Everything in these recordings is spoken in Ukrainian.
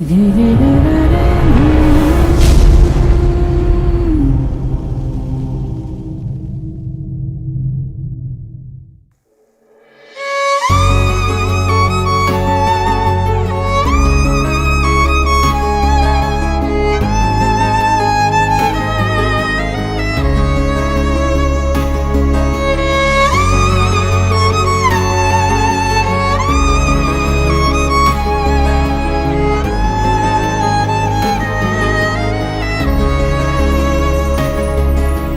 Di di di di di di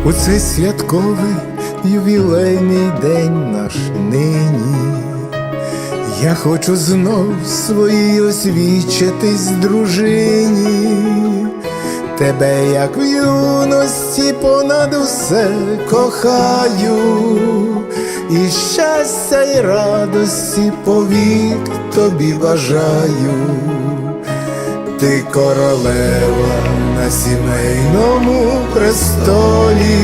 У цей святковий ювілейний день наш нині. Я хочу знов своїй освічитись дружині, тебе, як в юності, понад усе кохаю, і щастя й радості повік тобі бажаю. Ти королева на сімейному престолі,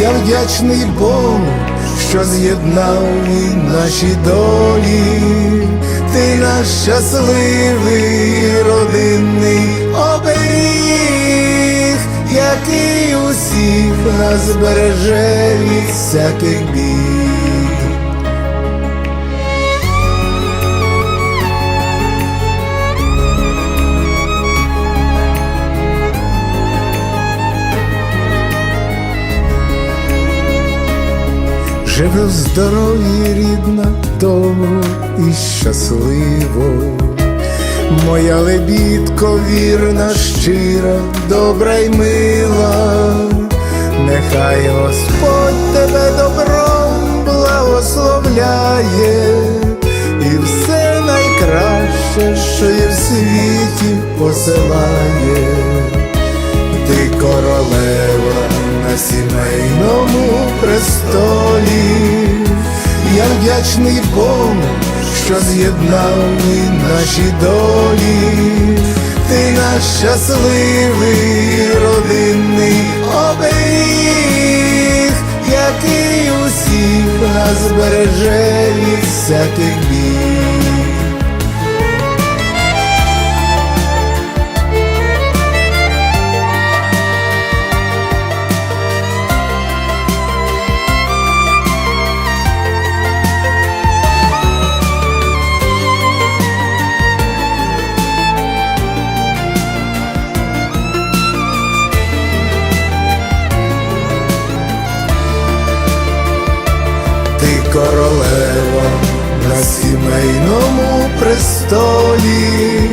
я вдячний Богу, що з'єднав він наші долі, ти наш щасливий родинний оберіг, який усіх нас береже від всяких бід. Живе в здоров'ї рідна, довго і щасливо, моя лебідко вірна, щира, добра й мила, нехай Господь тебе добром благословляє, і все найкраще, що є в світі, посилає вдячний Богу, що з'єднав ми наші долі, ти наш щасливий родинний оберіг, який усіх нас береже від всяких бід. Королева на сімейному престолі,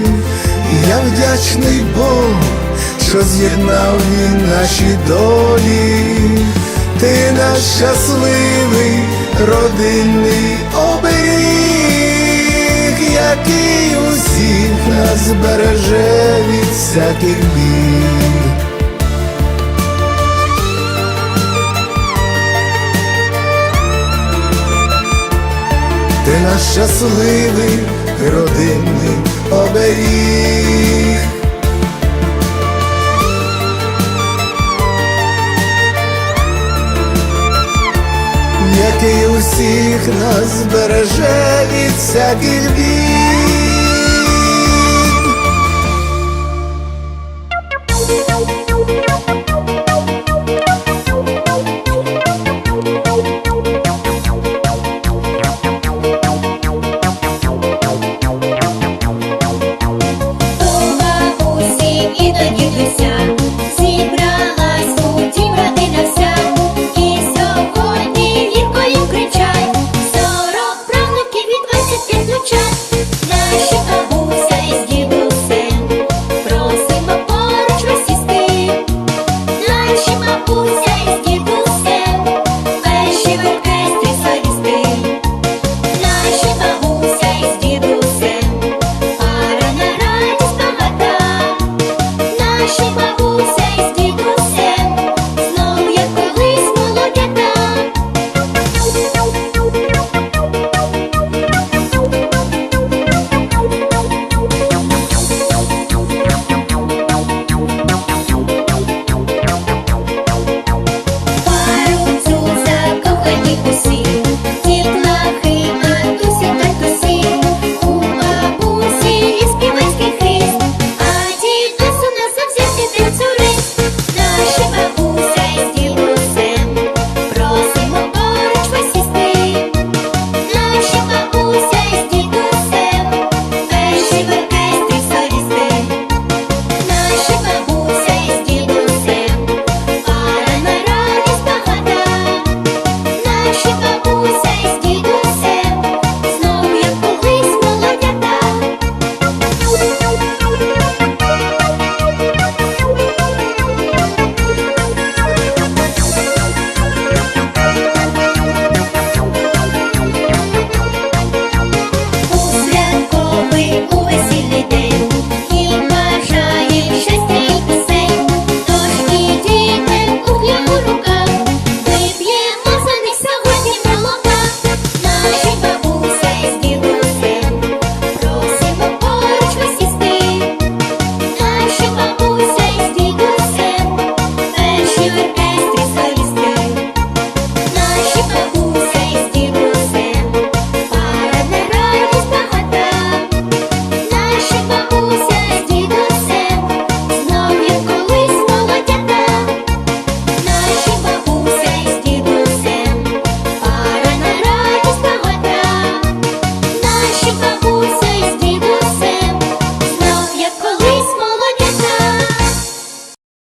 я вдячний Богу, що з'єднав він наші долі, ти наш щасливий родинний оберіг, який усіх нас береже від всяких бід. Наш щасливий родинний оберіг. Який усіх нас береже від всяких бід.